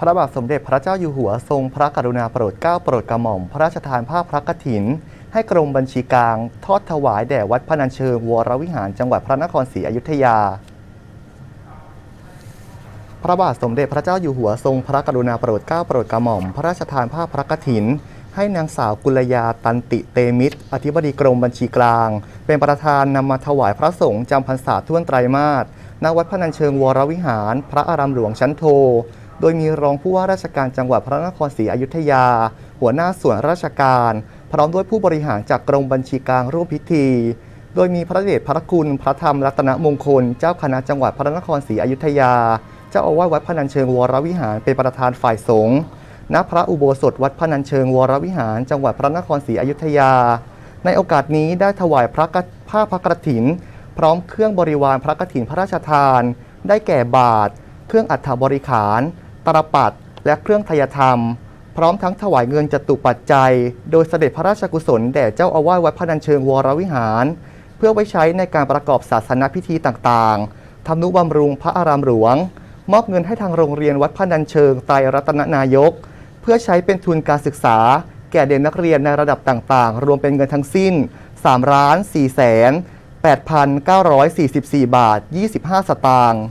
พระบาทสมเด็จพระเจ้าอยู่หัวทรงพระกรุณาโปรดเกล้าโปรดกระหม่อม พระราชทานผ้าพระกฐิน ให้กรมบัญชีกลาง ทอดถวายแด่วัดพนัญเชิงวรวิหารจังหวัดพระนครศรีอยุธยา พระบาทสมเด็จพระเจ้าอยู่หัวทรงพระกรุณาโปรดเกล้าโปรดกระหม่อม พระราชทานผ้าพระกฐิน ให้นางสาวกุลยาตันติเตมิตร อธิบดีกรมบัญชีกลาง เป็นประธานนำมาถวายพระสงฆ์จำพรรษาท่วนไตรมาสณวัดพนัญเชิงวรวิหาร พระอารามหลวงชั้นโท โดยมีรองผู้ว่าราชการจังหวัดพระนครศรีอยุธยา หัวหน้าส่วนราชการ พร้อมด้วยผู้บริหารจากกรมบัญชีกลางร่วมพิธี โดยมีพระเดชพระคุณ พระธรรมรัตนมงคล เจ้าคณะจังหวัดพระนครศรีอยุธยา เจ้าอาวาสวัดพนัญเชิงวรวิหารเป็นประธานฝ่ายสงฆ์ณพระอุโบสถวัดพนัญเชิงวรวิหาร จังหวัดพระนครศรีอยุธยา ในโอกาสนี้ได้ถวายพระผ้าพระกฐิน พร้อมเครื่องบริวารพระกฐินพระราชทาน ได้แก่บาท เครื่องอัฐบริขาร ตรปัดและเครื่องทยธรรม พร้อมทั้งถวายเงินจตุปัจจัย โดยเสด็จพระราชกุศลแด่เจ้าอาวาสวัดพนัญเชิงวรวิหาร เพื่อไว้ใช้ในการประกอบศาสนพิธีต่างๆทำนุบำรุงพระอารามหลวง มอบเงินให้ทางโรงเรียนวัดพนัญเชิงไตรรัตนนายก เพื่อใช้เป็นทุนการศึกษา แก่เด็กนักเรียนในระดับต่างๆ รวมเป็นเงินทั้งสิ้น3ล้าน4แสน8,944 บาท 25 สตางค์